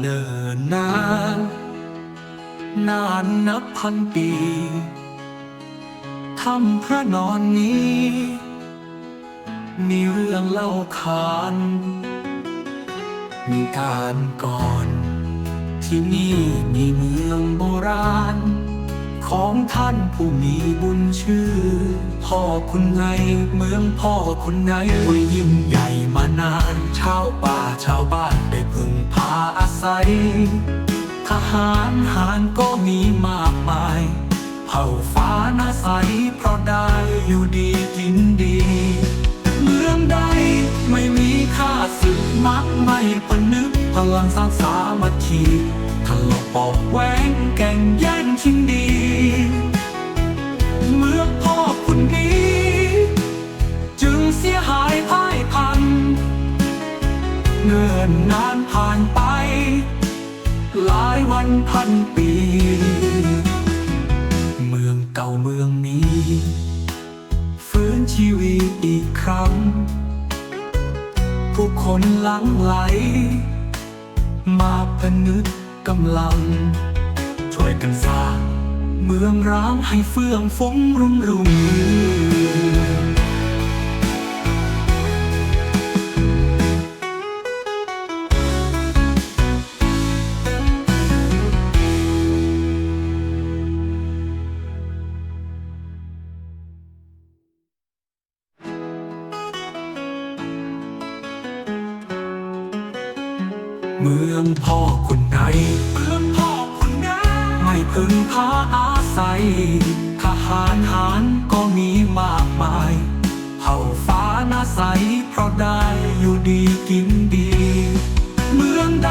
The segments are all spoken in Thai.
เนิ่นนาน นานนับพันปีทำพระนอนนี้ มีเรื่องเล่าขาน มีการก่อน ที่นี่มีเมืองโบราณ ของท่านผู้มีบุญชื่อ พ่อคุณไงเมืองพ่อคุณไงว่ายิ่งใหญ่มานานชาวป่าชาวบ้านได้พึ่งพาอาศัย ทหารหารก็มีมากมาย เผ่าฟ้านาใสเพราะได้อยู่ดีกินดีเมืองใดไม่มีค่าศึกมักไม่ปนึกพลังสร้างสามัคคีทลาะเปอกแหวงแก่งแย่งชิงดี เมื่อพ่อคุณนี้ จึงเสียหายพ่ายพัน เงื่อนนานผ่านไป หลายวันพันปี เมืองเก่าเมืองนี้ฟื้นชีวิตอีกครั้งผู้คนหลังไหลำลัง ช่วยกันสร้างเมืองร้างให้เฟื่องฟงรุ่งรุ่งรืองเมืองพ่อคุณ ไหนเมืองพ่อคุณไหนไม่พึ่งพาอาศัย ทหารหารก็มีมากมายเผ่าฟ้านาใสเพราะได้อยู่ดีกินดี เมืองใด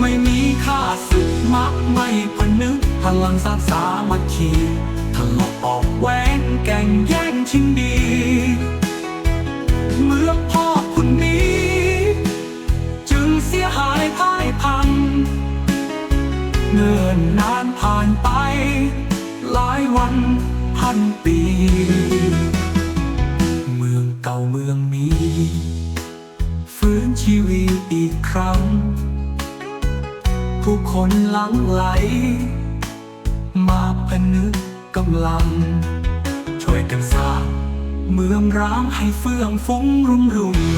ไม่มีค่าศึกมักไม่พนึกพลังสร้างสามัคคีทะเลาะเปอกแหวงแก่งแย่งชิงดี เนิ่นนานผ่านไป หลายวันพันปี เมืองเก่าเมืองนี้ฟื้นชีวิตอีกครั้ง ผู้คนหลังไหล มาพนึกกำลัง ช่วยกันสร้างเมืองร้างให้เฟื่องฟุ้งรุ่งรุ่งเรือง